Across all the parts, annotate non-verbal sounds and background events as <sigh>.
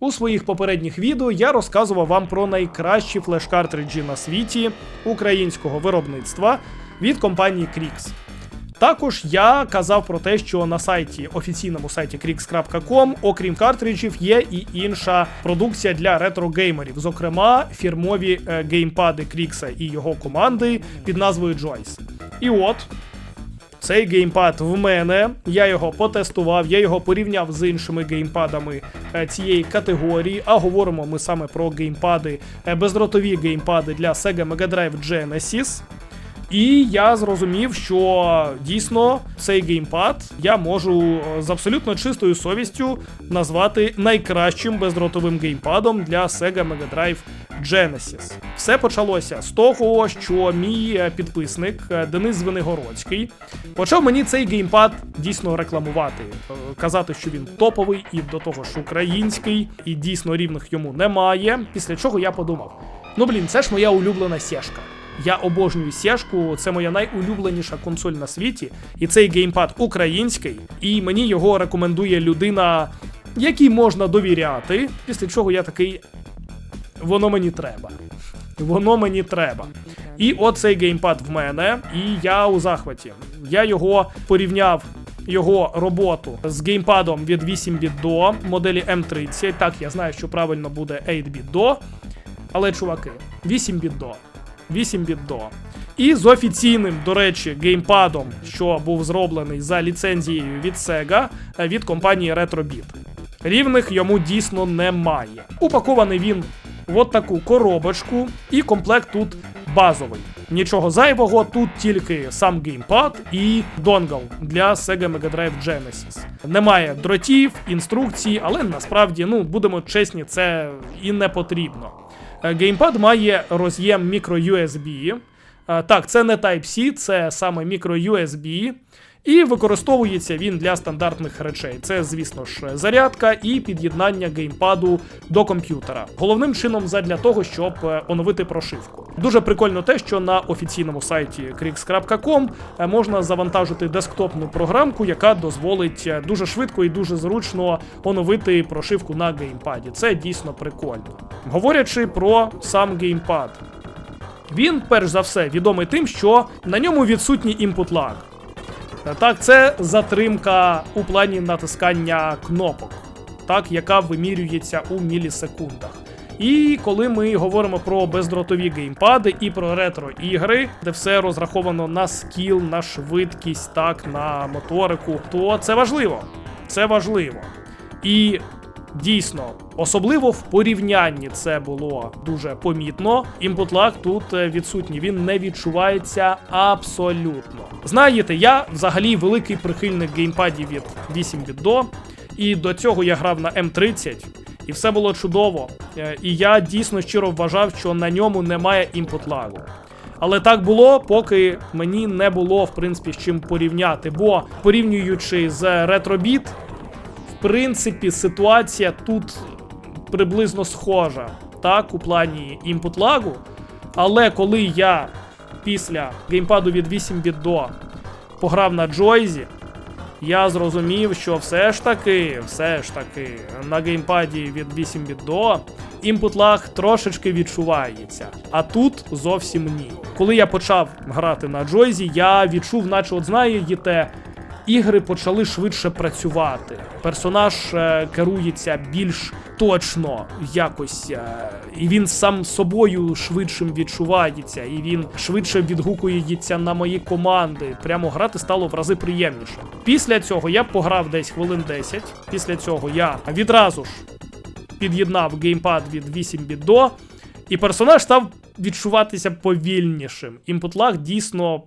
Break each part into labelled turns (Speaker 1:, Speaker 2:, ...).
Speaker 1: У своїх попередніх відео я розказував вам про найкращі флеш-картриджі на світі українського виробництва від компанії Krix. Також я казав про те, що на сайті, офіційному сайті Krix.com, окрім картриджів, є і інша продукція для ретро-геймерів, зокрема фірмові е, геймпади Крікса і його команди під назвою Joyce. І от. Цей геймпад в мене, я його потестував, я його порівняв з іншими геймпадами е, цієї категорії. А говоримо ми саме про геймпади, е, бездротові геймпади для Sega Mega Drive Genesis. І я зрозумів, що дійсно цей геймпад я можу е, з абсолютно чистою совістю назвати найкращим бездротовим геймпадом для Sega Mega Drive Genesis. Все почалося з того, що мій е, підписник е, Денис Звенигородський почав мені цей геймпад дійсно рекламувати, е, казати, що він топовий і до того ж український, і дійсно рівних йому немає. Після чого я подумав: ну блін, це ж моя улюблена сєшка. Я обожнюю сєшку, це моя найулюбленіша консоль на світі, і цей геймпад український, і мені його рекомендує людина, якій можна довіряти. Після чого я такий. Воно мені треба. Воно мені треба. І от цей геймпад в мене, і я у захваті. Я його порівняв. Його роботу з геймпадом від 8 біт до моделі M30. Так, я знаю, що правильно буде 8 біт до. Але, чуваки, 8 біт до. 8 біт до. І з офіційним, до речі, геймпадом, що був зроблений за ліцензією від Sega е, від компанії RetroBit. Рівних йому дійсно немає. Упакований він от таку коробочку, і комплект тут базовий. Нічого зайвого, тут тільки сам геймпад і донгл для Sega Mega Drive Genesis. Немає дротів, інструкцій, але насправді, ну будемо чесні, це і не потрібно. Е, Геймпад має роз'єм мікро Е, Так, це не Type-C, це саме microUSB. І використовується він для стандартних речей. Це, звісно ж, зарядка і під'єднання геймпаду до комп'ютера. Головним чином задля того, щоб е, оновити прошивку. Дуже прикольно те, що на офіційному сайті krix.com е, можна завантажити десктопну програмку, яка дозволить е, дуже швидко і дуже зручно оновити прошивку на геймпаді. Це дійсно прикольно. Говорячи про сам геймпад. Він, перш за все, відомий тим, що на ньому відсутній input lag. Так, це затримка у плані натискання кнопок, так, яка вимірюється у мілісекундах. І коли ми говоримо про бездротові геймпади і про ретро-ігри, де все розраховано на скіл, на швидкість, так, на моторику, то це важливо. Це важливо. І Дійсно, особливо в порівнянні це було дуже помітно. Імпутлаг тут е, відсутній, він не відчувається абсолютно. Знаєте, я взагалі великий прихильник геймпадів від 8 біт до, і до цього я грав на М30, і все було чудово. Е, І я дійсно щиро вважав, що на ньому немає імпутлагу. Але так було, поки мені не було в принципі з чим порівняти. Бо порівнюючи з ретробіт, принципі, ситуація тут приблизно схожа, так, у плані імпут лагу. Але коли я після геймпаду від 8 біт до пограв на Джойзі, я зрозумів, що все ж таки, все ж таки, на геймпаді від 8 біт до імпут лаг трошечки відчувається. А тут зовсім ні. Коли я почав грати на Джойзі, я відчув, наче от знаєте, ігри почали швидше працювати. Персонаж е, керується більш точно якось, е, і він сам собою швидшим відчувається, і він швидше відгукується на мої команди. Прямо грати стало в рази приємніше. Після цього я пограв десь хвилин 10. Після цього я відразу ж під'єднав геймпад від 8 біт до, і персонаж став відчуватися повільнішим. Імпутлаг дійсно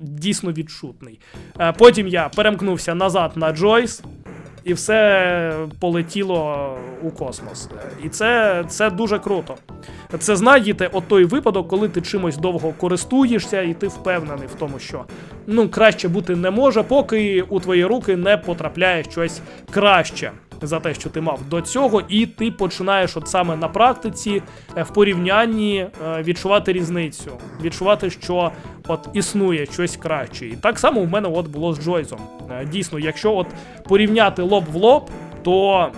Speaker 1: дійсно відчутний. Е, Потім я перемкнувся назад на Джойс. І все полетіло у космос. І це, це дуже круто. Це знаєте, от той випадок, коли ти чимось довго користуєшся, і ти впевнений в тому, що ну краще бути не може, поки у твої руки не потрапляє щось краще за те, що ти мав до цього, і ти починаєш от саме на практиці е, в порівнянні е, відчувати різницю, відчувати, що от існує щось краще. І так само у мене от було з Джойзом. Е, Дійсно, якщо от порівняти лоб в лоб, то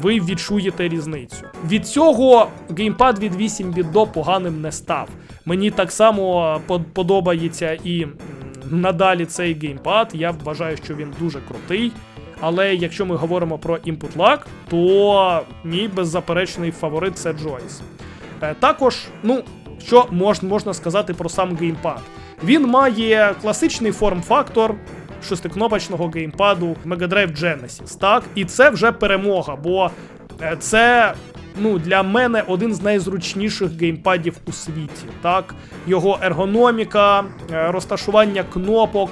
Speaker 1: ви відчуєте різницю. Від цього геймпад від 8 біт до поганим не став. Мені так само подобається і надалі цей геймпад. Я вважаю, що він дуже крутий. Але якщо ми говоримо про input lag, то мій беззаперечний фаворит це Joyce. Е, Також, ну, що мож, можна сказати про сам геймпад? Він має класичний форм-фактор шестикнопочного геймпаду Mega Drive Genesis, так? І це вже перемога, бо е, це. Ну, для мене один з найзручніших геймпадів у світі. Так, його ергономіка, е, розташування кнопок.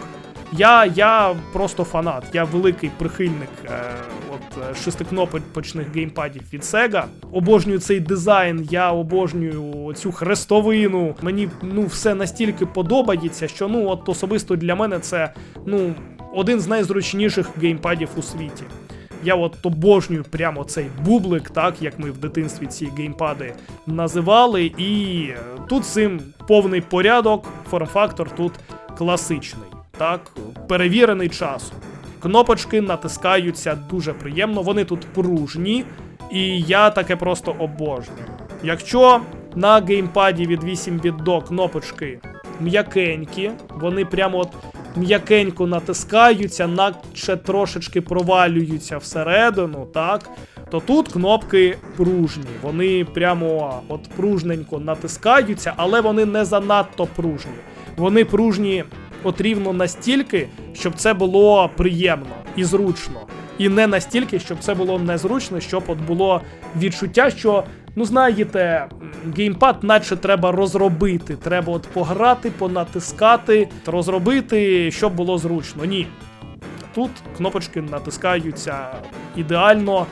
Speaker 1: Я, я просто фанат. Я великий прихильник е, от е, шестикнопочних геймпадів від Sega. Обожнюю цей дизайн, я обожнюю цю хрестовину. Мені ну все настільки подобається, що ну от особисто для мене це ну один з найзручніших геймпадів у світі. Я от обожнюю прямо цей бублик, так як ми в дитинстві ці геймпади називали. І тут цим повний порядок, форм-фактор тут класичний, так, перевірений часом. Кнопочки натискаються дуже приємно, вони тут пружні, і я таке просто обожнюю. Якщо на геймпаді від 8 біт до кнопочки м'якенькі, вони прямо от м'якенько натискаються, наче трошечки провалюються всередину, так? То тут кнопки пружні. Вони прямо от пружненько натискаються, але вони не занадто пружні. Вони пружні от рівно настільки, щоб це було приємно і зручно. І не настільки, щоб це було незручно, щоб от було відчуття, що, ну знаєте, геймпад наче треба розробити. Треба от пограти, понатискати, розробити, щоб було зручно. Ні. Тут кнопочки натискаються ідеально,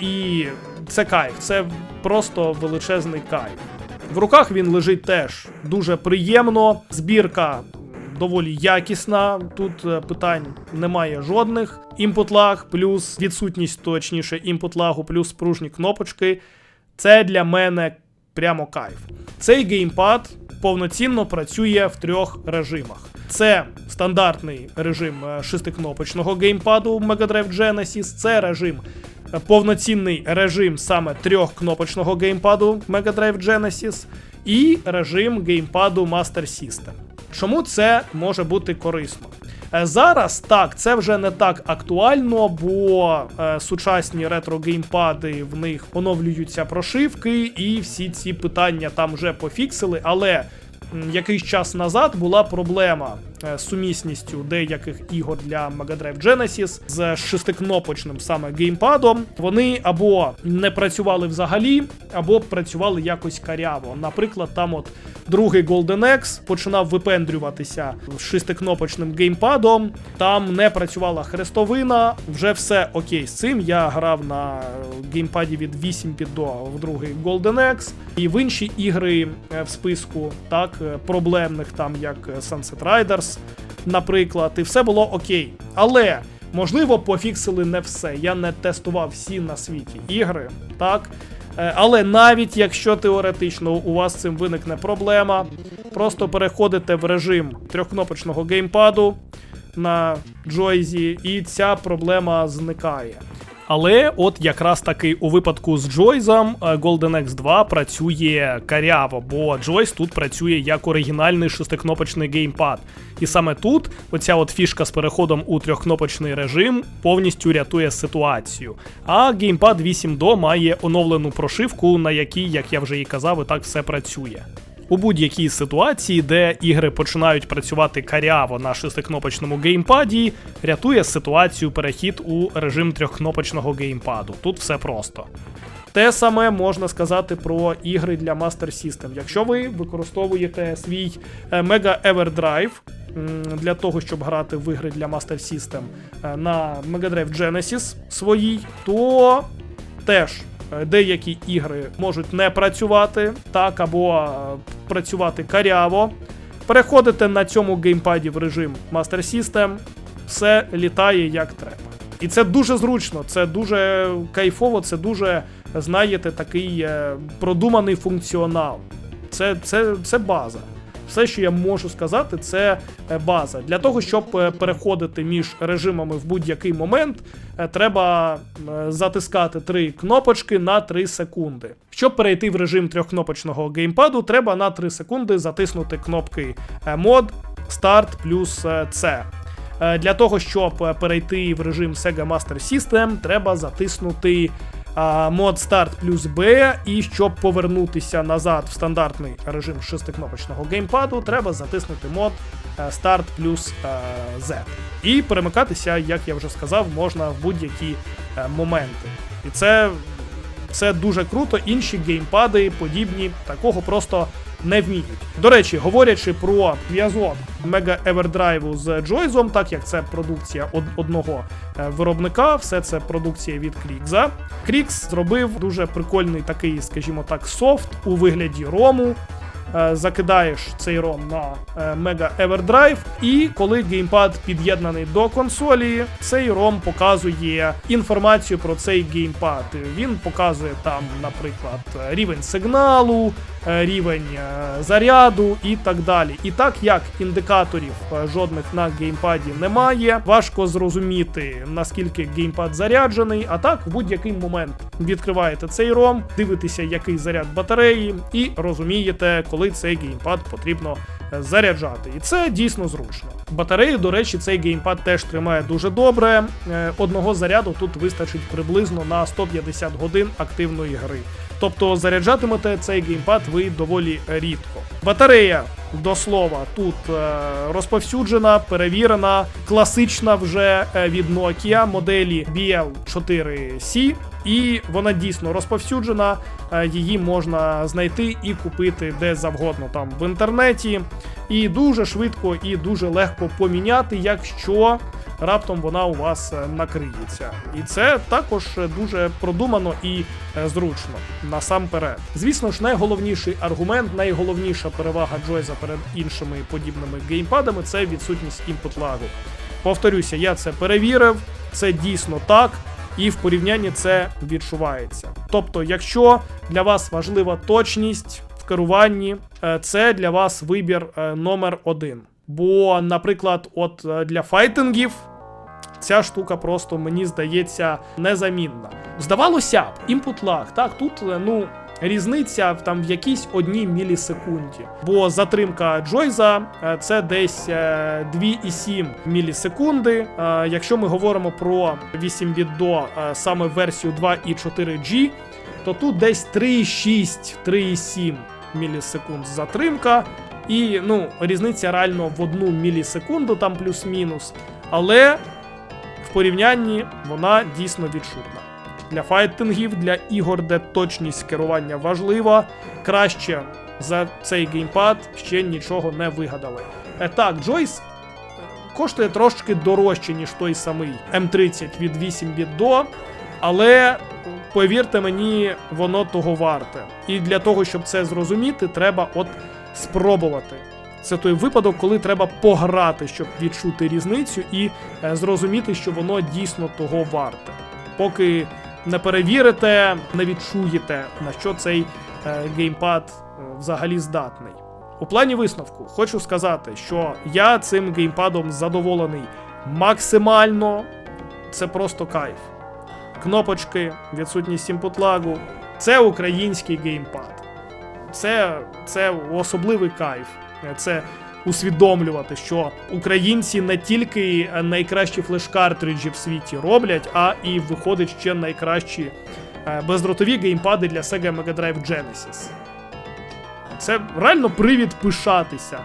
Speaker 1: е, і це кайф, це просто величезний кайф. В руках він лежить теж дуже приємно. Збірка доволі якісна. Тут е, питань немає жодних. Lag плюс відсутність, точніше, input лагу плюс пружні кнопочки. Це для мене прямо кайф. Цей геймпад повноцінно працює в трьох режимах. Це стандартний режим е, шестикнопочного геймпаду Mega Drive Genesis, це режим е, повноцінний режим саме трьохкнопочного геймпаду Mega Drive Genesis і режим геймпаду Master System. Чому це може бути корисно? Е, Зараз так, це вже не так актуально, бо е, сучасні ретро-геймпади в них оновлюються прошивки, і всі ці питання там вже пофіксили, але м, якийсь час назад була проблема е, з сумісністю деяких ігор для Mega Drive Genesis з шестикнопочним саме геймпадом. Вони або не працювали взагалі, або працювали якось каряво. Наприклад, там от другий Golden X починав випендрюватися з шестикнопочним геймпадом. Там не працювала хрестовина. Вже все окей з цим. Я грав на геймпаді від 8 під до в другий Golden X. І в інші ігри е, в списку, так, е, проблемних, там як Sunset Riders, наприклад, і все було окей. Але. Можливо, пофіксили не все. Я не тестував всі на світі ігри, так? Е, Але навіть якщо теоретично у вас цим виникне проблема, просто переходите в режим трьохкнопочного геймпаду на Джойзі, і ця проблема зникає. Але от якраз таки у випадку з Джойзом е, Golden X 2 працює каряво, бо Джойс тут працює як оригінальний шестикнопочний геймпад. І саме тут оця от фішка з переходом у трьохкнопочний режим повністю рятує ситуацію. А геймпад 8 до має оновлену прошивку, на якій, як я вже і казав, і так все працює. У будь-якій ситуації, де ігри починають працювати каряво на шестикнопочному геймпаді, рятує ситуацію перехід у режим трьохкнопочного геймпаду. Тут все просто. Те саме можна сказати про ігри для Master System. Якщо ви використовуєте свій е, Mega Everdrive для того, щоб грати в ігри для Master System е, на Mega Drive Genesis своїй, то теж деякі ігри можуть не працювати так, або е, працювати каряво. Переходите на цьому геймпаді в режим Master System, все літає як треба. І це дуже зручно, це дуже кайфово, це дуже, знаєте, такий е, продуманий функціонал. Це, це, це база. Все, що я можу сказати, це е, база. Для того, щоб е, переходити між режимами в будь-який момент, е, треба затискати три кнопочки на 3 секунди. Щоб перейти в режим трьохкнопочного геймпаду, треба на 3 секунди затиснути кнопки мод, старт плюс. Е, Для того, щоб перейти в режим Sega Master System, треба затиснути мод старт плюс Б. і щоб повернутися назад в стандартний режим шестикнопочного геймпаду, треба затиснути мод старт плюс е, Z. І перемикатися, як я вже сказав, можна в будь-які е, моменти. І це, це дуже круто. Інші геймпади подібні такого просто не вміють. До речі, говорячи про зв'язок Mega Everdrive з Joyzom, так як це продукція одного е, виробника, все це продукція від Крікса. Крікс зробив дуже прикольний такий, скажімо так, софт у вигляді рому. Е, Закидаєш цей ром на е, Mega Everdrive, і коли геймпад під'єднаний до консолі, цей ром показує інформацію про цей геймпад. Він показує там, наприклад, рівень сигналу, рівень е, заряду і так далі. І так як індикаторів е, жодних на геймпаді немає, важко зрозуміти наскільки геймпад заряджений. А так, в будь-який момент відкриваєте цей ром, дивитеся, який заряд батареї, і розумієте, коли цей геймпад потрібно е, заряджати. І це дійсно зручно. Батарею, до речі, цей геймпад теж тримає дуже добре. Е, Одного заряду тут вистачить приблизно на 150 годин активної гри. Тобто заряджатимете цей геймпад ви доволі рідко. Батарея, до слова, тут е, розповсюджена, перевірена, класична вже е, від Nokia моделі BL4C. І вона дійсно розповсюджена, е, її можна знайти і купити де завгодно там в інтернеті. І дуже швидко і дуже легко поміняти, якщо раптом вона у вас е, накриється. І це також е, дуже продумано і е, зручно насамперед. Звісно ж, найголовніший аргумент, найголовніша перевага Джойза перед іншими подібними геймпадами це відсутність імпут лагу. Повторюся, я це перевірив, це дійсно так. І в порівнянні це відчувається. Тобто, якщо для вас важлива точність в керуванні, це для вас вибір номер один. Бо, наприклад, от е, для файтингів ця штука просто мені здається незамінна. Здавалося б, input lag, так, тут е, ну. Різниця там в якійсь одній мілісекунді. Бо затримка Джойза е, це десь е, 2,7 мілісекунди. Якщо ми говоримо про 8 біт до саме версію 2.4G, то тут десь 3,6, 3,7 мілісекунд затримка. І ну, різниця реально в одну мілісекунду, там плюс-мінус. Але в порівнянні вона дійсно відчутна. Для файтингів, для ігор, де точність керування важлива, краще за цей геймпад ще нічого не вигадали. Е, так, Джойс коштує трошки дорожче, ніж той самий М30 від 8 біт до, але повірте мені, воно того варте. І для того, щоб це зрозуміти, треба от спробувати. Це той випадок, коли треба пограти, щоб відчути різницю і е, зрозуміти, що воно дійсно того варте. Поки не перевірите, не відчуєте, на що цей е, геймпад е, взагалі здатний. У плані висновку хочу сказати, що я цим геймпадом задоволений максимально. Це просто кайф. Кнопочки, відсутність імпутлагу. Це український геймпад. Це, це особливий кайф. Це усвідомлювати, що українці не тільки найкращі флеш-картриджі в світі роблять, а і виходить ще найкращі е, бездротові геймпади для Sega Mega Drive Genesis. Це реально привід пишатися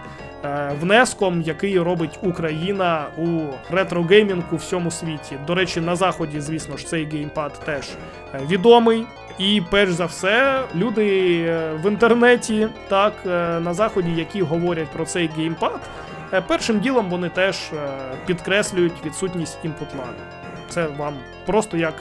Speaker 1: е, внеском, який робить Україна у ретро-геймінгу у всьому світі. До речі, на заході, звісно ж, цей геймпад теж е, відомий. І перш за все, люди е, в інтернеті, так, е, на заході, які говорять про цей геймпад, е, першим ділом вони теж підкреслюють відсутність lag. Це вам просто як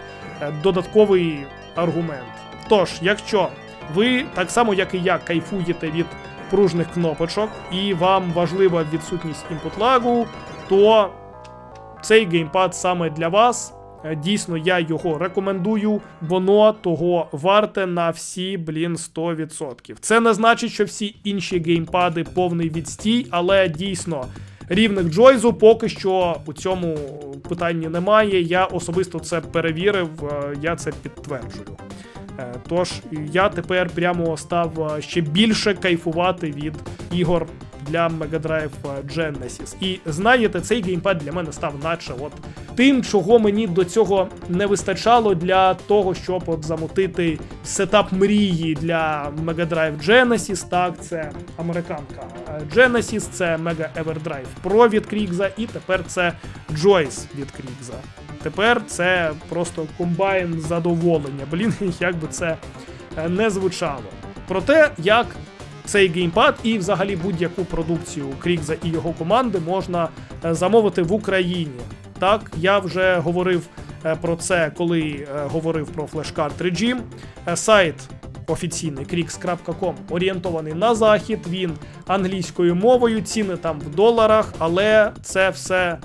Speaker 1: додатковий аргумент. Тож, якщо ви так само, як і я, кайфуєте від пружних кнопочок, і вам важлива відсутність input лагу, то цей геймпад саме для вас. Е, Дійсно, я його рекомендую. Воно того варте на всі, блін, 100%. Це не значить, що всі інші геймпади повний відстій, але дійсно. Рівних Джойзу поки що у цьому питанні немає. Я особисто це перевірив, е, я це підтверджую. Е, Тож я тепер прямо став ще більше кайфувати від ігор для Mega Drive Genesis. І знаєте, цей геймпад для мене став наче от тим, чого мені до цього не вистачало для того, щоб от замутити сетап мрії для Mega Drive Genesis. Так, це американка е, Genesis, це Mega Everdrive Pro від Крікза, і тепер це Joyce від Крікза. Тепер це просто комбайн задоволення. Блін, <laughs> як би це е, не звучало. Про те, як цей геймпад і взагалі будь-яку продукцію Крікза і його команди можна е, замовити в Україні. Так, я вже говорив е, про це, коли е, говорив про флеш-картриджі. Е, Сайт офіційний krix.com орієнтований на захід. Він англійською мовою, ціни там в доларах, але це все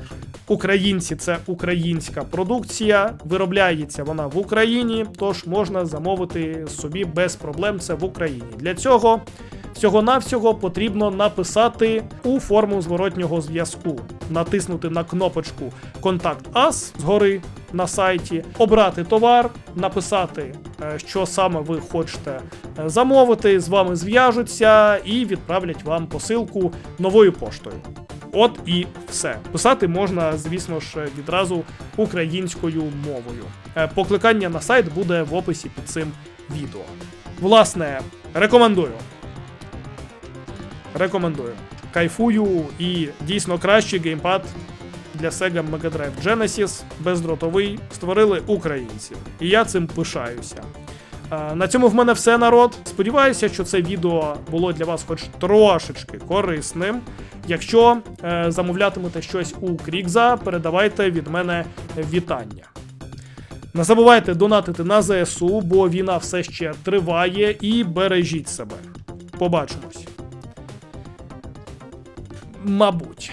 Speaker 1: українці, це українська продукція. Виробляється вона в Україні, тож можна замовити собі без проблем це в Україні. Для цього всього-навсього потрібно написати у форму зворотнього зв'язку, натиснути на кнопочку Контакт Ас згори на сайті, обрати товар, написати, е, що саме ви хочете е, замовити, з вами зв'яжуться і відправлять вам посилку новою поштою. От і все. Писати можна, звісно ж, відразу українською мовою. Е, Покликання на сайт буде в описі під цим відео. Власне, рекомендую. Рекомендую. Кайфую і дійсно кращий геймпад для Sega Mega Drive Genesis бездротовий створили українці. І я цим пишаюся. На цьому в мене все, народ. Сподіваюся, що це відео було для вас хоч трошечки корисним. Якщо е, замовлятимете щось у Крікза, передавайте від мене вітання. Не забувайте донатити на ЗСУ, бо війна все ще триває, і бережіть себе. Побачимось. Мабуть.